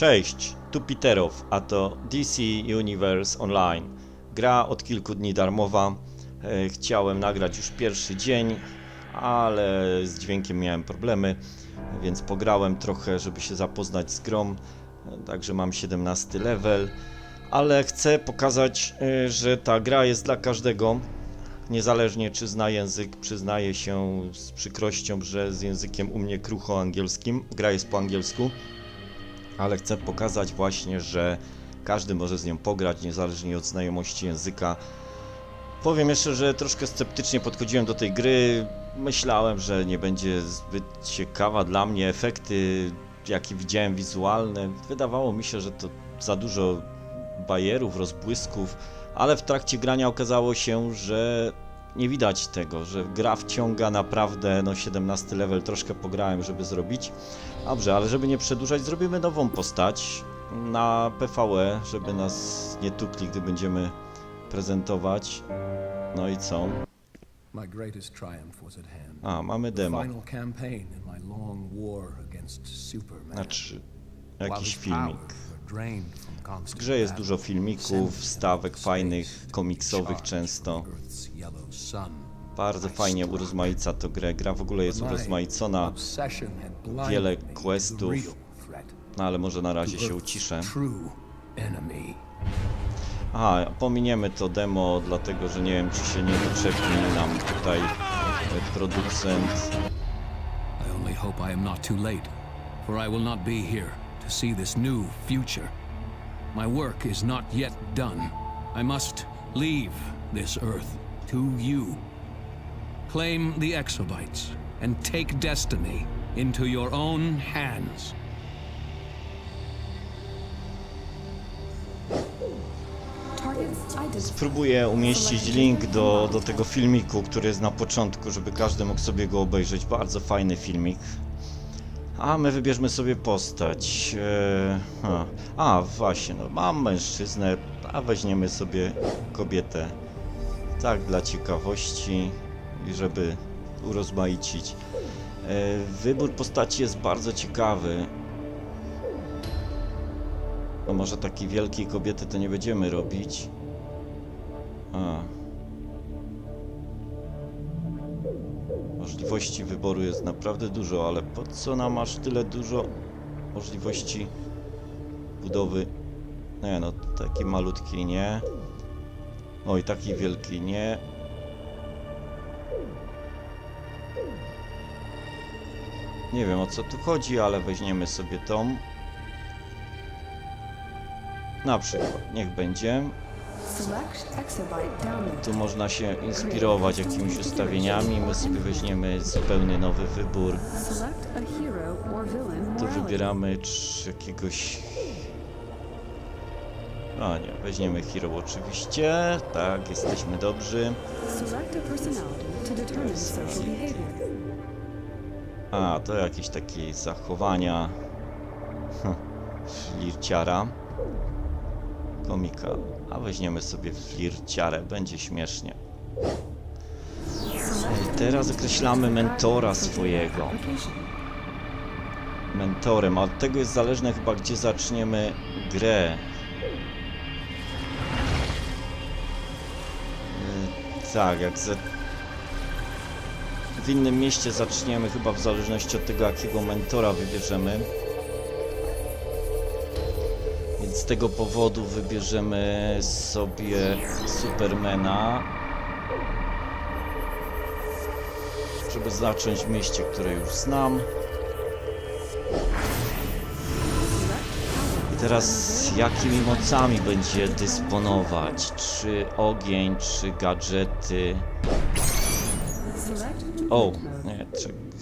Cześć, tu Peterow, a to DC Universe Online. Gra od kilku dni darmowa. E, Chciałem nagrać już pierwszy dzień, ale z dźwiękiem miałem problemy, więc pograłem trochę, żeby się zapoznać z grą. E, Także mam 17 level, ale chcę pokazać, e, że ta gra jest dla każdego. Niezależnie czy zna język, przyznaję się z przykrością, że z językiem u mnie krucho angielskim. Gra jest po angielsku ale chcę pokazać właśnie, że każdy może z nią pograć, niezależnie od znajomości języka. Powiem jeszcze, że troszkę sceptycznie podchodziłem do tej gry. Myślałem, że nie będzie zbyt ciekawa dla mnie. Efekty, jakie widziałem wizualne, wydawało mi się, że to za dużo bajerów, rozbłysków, ale w trakcie grania okazało się, że nie widać tego, że gra wciąga naprawdę, no 17 level troszkę pograłem, żeby zrobić. Dobrze, ale żeby nie przedłużać, zrobimy nową postać na PvE, żeby nas nie tukli, gdy będziemy prezentować. No i co? A, mamy demo. Znaczy, jakiś filmik. W grze jest dużo filmików, wstawek fajnych, komiksowych często. Bardzo fajnie urozmaica to grę. Gra w ogóle jest urozmaicona, wiele questów. no ale może na razie się uciszę. Aha, pominiemy to demo, dlatego że nie wiem, czy się nie doczepi nam tutaj producent. I only hope I am not too late, for I will not be here see this new future. My work is not yet done. I must leave this earth to you. Claim the exobytes and take destiny into your own hands. Spróbuję umieścić link do, do tego filmiku, który jest na początku, żeby każdy mógł sobie go obejrzeć. Bardzo fajny filmik. A my wybierzmy sobie postać. Eee, a, a, właśnie, no mam mężczyznę, a weźmiemy sobie kobietę. Tak, dla ciekawości i żeby urozmaicić. E, wybór postaci jest bardzo ciekawy. No może takiej wielkiej kobiety to nie będziemy robić. A. Możliwości wyboru jest naprawdę dużo, ale po co nam aż tyle dużo możliwości budowy? Nie no, taki malutki nie. Oj, taki wielki nie. Nie wiem o co tu chodzi, ale weźmiemy sobie tą. Na przykład, niech będzie. Tu można się inspirować jakimiś ustawieniami. My sobie weźmiemy zupełnie nowy wybór. Tu wybieramy jakiegoś... A nie, weźmiemy hero oczywiście. Tak, jesteśmy dobrzy. A to jakieś takie zachowania... Flirciara. Komika. A weźmiemy sobie flirciarę, będzie śmiesznie. Teraz określamy mentora swojego. Mentorem, a od tego jest zależne chyba gdzie zaczniemy grę. Yy, Tak, jak ze... w innym mieście zaczniemy chyba w zależności od tego jakiego mentora wybierzemy. Tego powodu wybierzemy sobie Supermana. Żeby zacząć mieście, które już znam. I teraz jakimi mocami będzie dysponować? Czy ogień, czy gadżety? O, nie,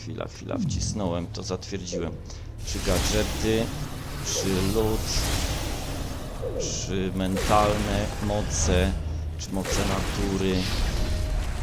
chwila, chwila, wcisnąłem, to zatwierdziłem. Czy gadżety, czy lód, czy mentalne moce, czy moce natury?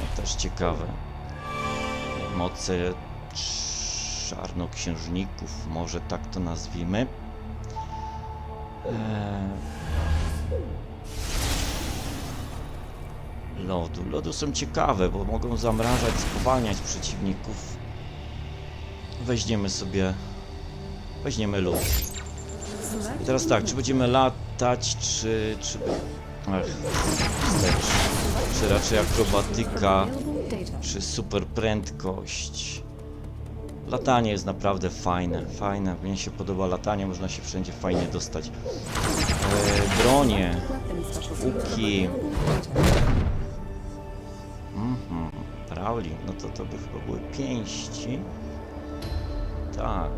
No też ciekawe. Moce czarnoksiężników, może tak to nazwijmy. Eee... Lodu. Są ciekawe, bo mogą zamrażać, spowalniać przeciwników. Weźmiemy sobie... Weźmiemy lód. I teraz tak, czy będziemy latać, czy... czy... Ach. Czy raczej akrobatyka, czy super prędkość. Latanie jest naprawdę fajne, fajne. Mnie się podoba latanie, można się wszędzie fajnie dostać. E, bronie, łuki. Mhm, no to to by chyba były pięści. Tak.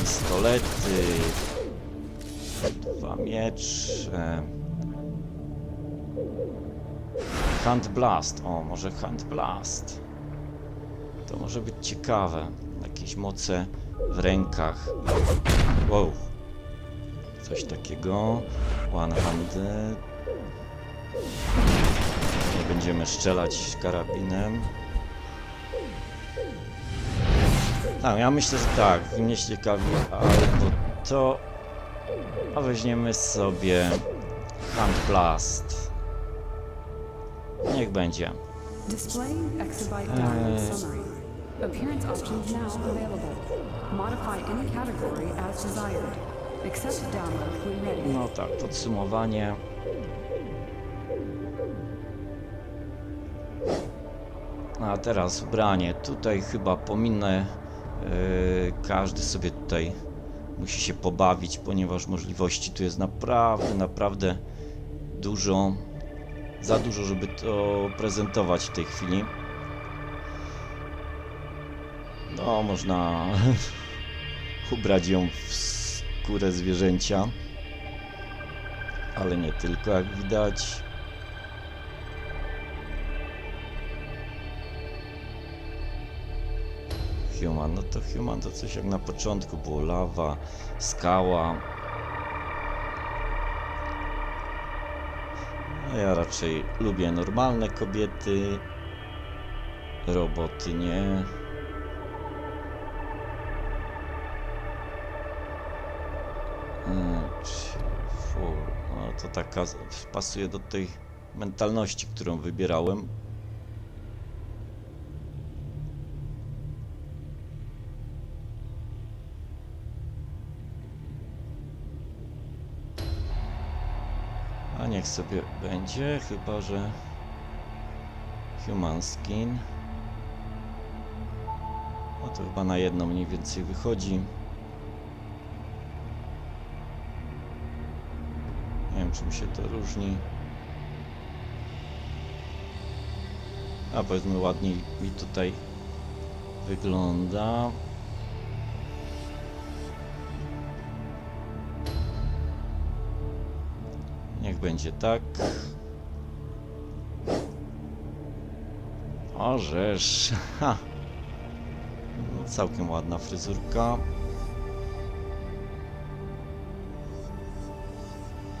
Pistolety. Dwa miecze. Hand Blast. O, może Hand Blast. To może być ciekawe. Jakieś moce w rękach. Wow. Coś takiego. One handed. Nie będziemy strzelać karabinem. Tak, ja myślę, że tak, mnie się ciekawi albo to, a weźmiemy sobie Hand Blast. Niech będzie. Display exabyte download summary. Appearance options now available. Modify any category as desired. Accept download when ready. No tak, podsumowanie. A teraz ubranie. Tutaj chyba pominę. Yy, każdy sobie tutaj musi się pobawić, ponieważ możliwości tu jest naprawdę, naprawdę dużo. Za dużo, żeby to prezentować w tej chwili. No, można ubrać ją w skórę zwierzęcia. Ale nie tylko, jak widać. Human, no to Human to coś jak na początku było lawa, skała. A ja raczej lubię normalne kobiety, roboty nie. Mm, czy- Fu, no to taka pasuje do tej mentalności, którą wybierałem. Niech sobie będzie, chyba że human skin. No to chyba na jedno mniej więcej wychodzi. Nie wiem, czym się to różni. A powiedzmy ładniej mi tutaj wygląda. Niech będzie tak. Orzesz. Ha. No, całkiem ładna fryzurka.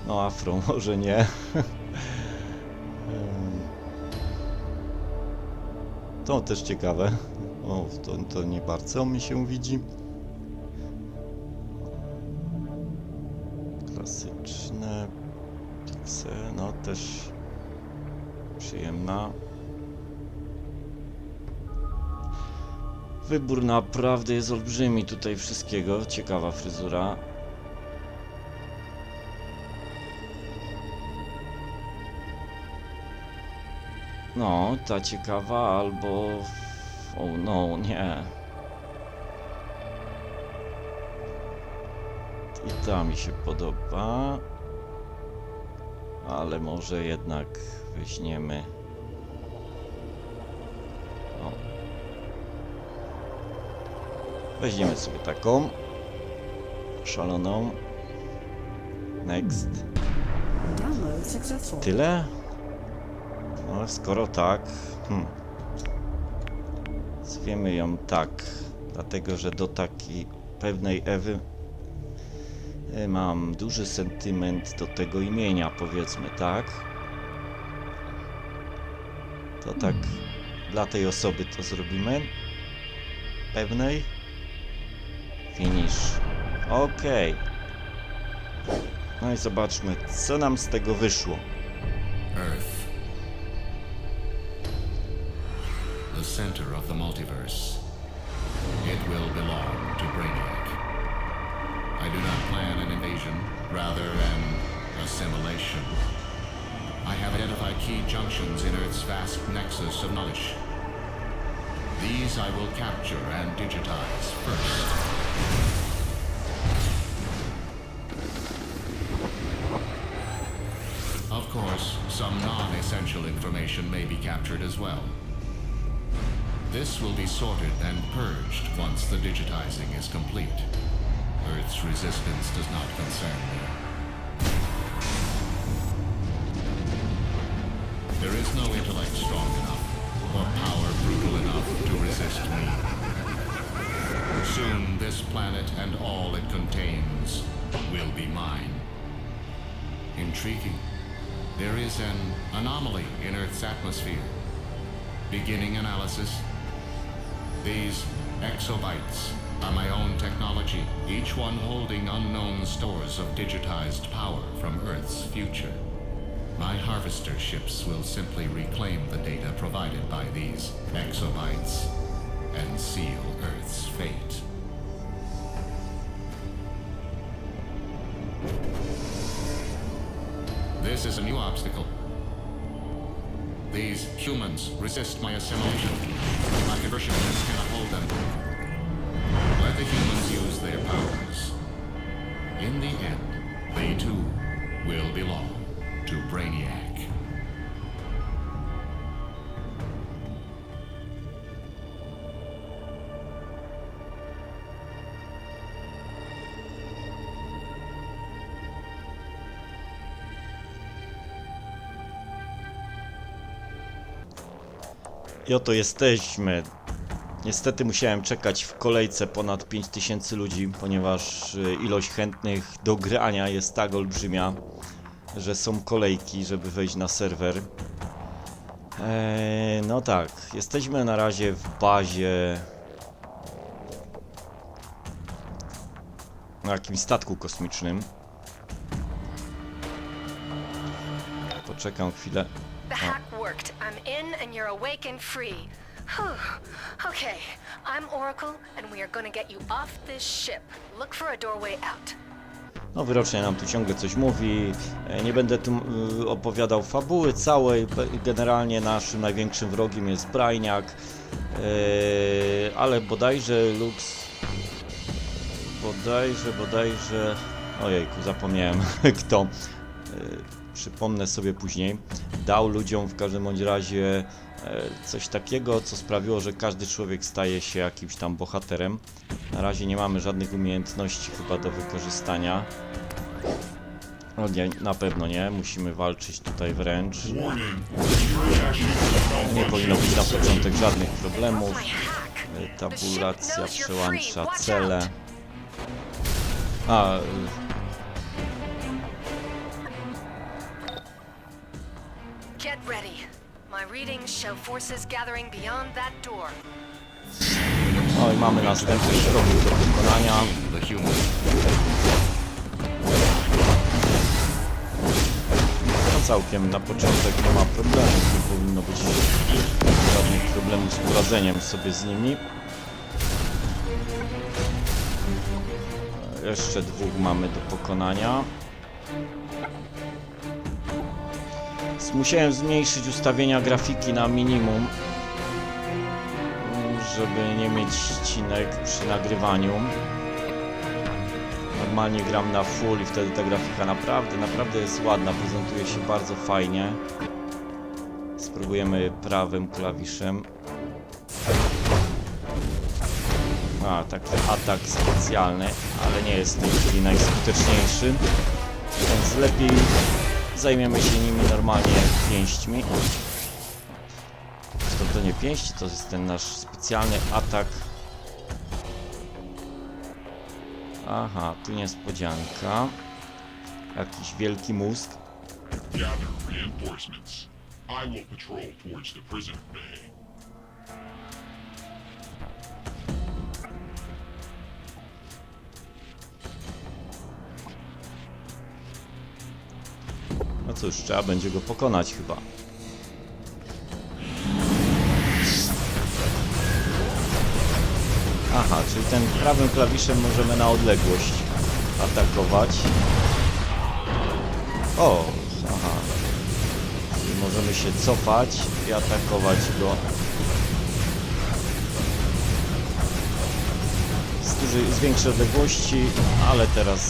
No afro może nie. To też ciekawe. O, to, to nie bardzo mi się widzi. Też przyjemna. Wybór naprawdę jest olbrzymi tutaj wszystkiego. Ciekawa fryzura. No, ta ciekawa albo... O no, nie. I ta mi się podoba. Ale może jednak weźmiemy... O. Weźmiemy sobie taką. Szaloną. Next. Tyle? No, skoro tak, hmm. zwiemy ją tak, dlatego że do takiej pewnej Ewy mam duży sentyment do tego imienia, powiedzmy, tak? To tak dla tej osoby to zrobimy. Pewnej. Finish. Okej. No i zobaczmy, co nam z tego wyszło. Earth. The center of the multiverse. It will belong to Brainiac. I do not plan an invasion, rather an assimilation. I have identified key junctions in Earth's vast nexus of knowledge. These I will capture and digitize first. Of course, some non-essential information may be captured as well. This will be sorted and purged once the digitizing is complete. Earth's resistance does not concern me. There is no intellect strong enough, or power brutal enough to resist me. Soon this planet and all it contains will be mine. Intriguing. There is an anomaly in Earth's atmosphere. Beginning analysis. These exobytes are my own technology, each one holding unknown stores of digitized power from Earth's future. My harvester ships will simply reclaim the data provided by these exobytes and seal Earth's fate. This is a new obstacle. These humans resist my assimilation. My conversion cannot hold them. The humans use their powers. In the end, they too will belong to Brainiac. I oto jesteśmy. Niestety musiałem czekać w kolejce ponad 5000 ludzi, ponieważ y, ilość chętnych do grania jest tak olbrzymia, że są kolejki, żeby wejść na serwer. Eee, no tak, jesteśmy na razie w bazie na jakimś statku kosmicznym. Poczekam chwilę. The hack worked. I'm in and you're awake and free. Okay, I'm Oracle and we are gonna get you off this ship. Look for a doorway out. No, wyrocznie nam tu ciągle coś mówi. E, Nie będę tu y, opowiadał fabuły całej. Generalnie naszym największym wrogiem jest Brajniak. E, ale bodajże Lux. Bodajże, bodajże. Ojejku, zapomniałem kto. E, Przypomnę sobie później. Dał ludziom w każdym bądź razie coś takiego, co sprawiło, że każdy człowiek staje się jakimś tam bohaterem. Na razie nie mamy żadnych umiejętności chyba do wykorzystania. No nie, na pewno nie, musimy walczyć tutaj wręcz. Nie powinno być na początek żadnych problemów. E, Tabulacja przełącza cele. A, readings show forces gathering beyond that door. no i mamy następny wrogów do pokonania. No całkiem na początek nie ma problemów, nie powinno być żadnych problemów z poradzeniem sobie z nimi. E, Jeszcze dwóch mamy do pokonania. Musiałem zmniejszyć ustawienia grafiki na minimum, mm, żeby nie mieć ścinek przy nagrywaniu. Normalnie gram na full i wtedy ta grafika naprawdę, naprawdę jest ładna, prezentuje się bardzo fajnie. Spróbujemy prawym klawiszem. A, taki atak specjalny, ale nie jest w tej chwili najskuteczniejszy. Więc lepiej zajmiemy się nimi normalnie pięśćmi. Zresztą to nie pięści, to jest ten nasz specjalny atak Aha, tu niespodzianka. Jakiś wielki mózg. Gather reinforcements. I will patrol towards the prison bay. Cóż, trzeba będzie go pokonać chyba. Aha, czyli ten prawym klawiszem możemy na odległość atakować. O, aha. I możemy się cofać i atakować go. Z, dużej, z większej odległości, ale teraz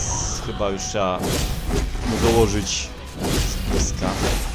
chyba już trzeba mu dołożyć this guy.